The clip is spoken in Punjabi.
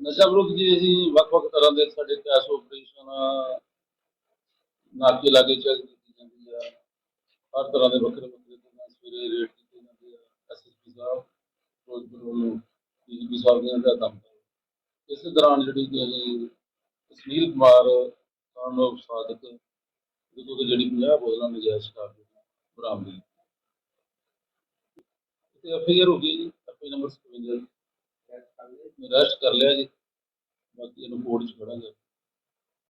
ਨਸ਼ਾ ਵਿਰੁੱਧ ਜੀ ਅਸੀਂ ਵੱਖ-ਵੱਖ ਤਰ੍ਹਾਂ ਦੇ ਸਾਡੇ ਕੈਸ਼ ਆਪਰੇਸ਼ਨ ਨਾਕੇ ਲਾਗੇ ਚੈੱਕ ਕੀਤੀ ਜਾਂਦੀ ਆ। ਹਰ ਤਰ੍ਹਾਂ ਦੇ ਵੱਖਰੇ ਵੱਖਰੇ ਤਰ੍ਹਾਂ ਸਵੇਰੇ ਰੇਡ ਕੀਤੇ ਜਾਂਦੇ ਆ। ਐਸਐਸਪੀ ਸਾਹਿਬ, ਫਿਰੋਜ਼ਪੁਰ ਵੱਲੋਂ ਡੀਜੀਪੀ ਸਾਹਿਬ ਦੇ ਹਦਾਇਤਾਂ ਮੁਤਾਬਕ। ਇਸ ਦੌਰਾਨ ਜਿਹੜੀ ਕਿ ਅਸੀਂ ਸੁਨੀਲ ਕੁਮਾਰ, ਸਾਨੂੰ ਸਾਦਕ ਜਿਹਦੇ ਕੋਲ ਜਿਹੜੀ 50 ਬੋਤਲਾਂ ਨਜਾਇਜ਼ ਸ਼ਰਾਬ ਦੀ ਬਰਾਮਦ ਤੇ ਐਫਆਈਆਰ ਹੋ ਗਈ ਜੀ ਐਫਆਈ ਨੰਬਰ 57 ਅਰੈਸਟ ਕਰ ਲਿਆ ਜੀ। ரொம்ப ஒடிச்சு போயிடும்.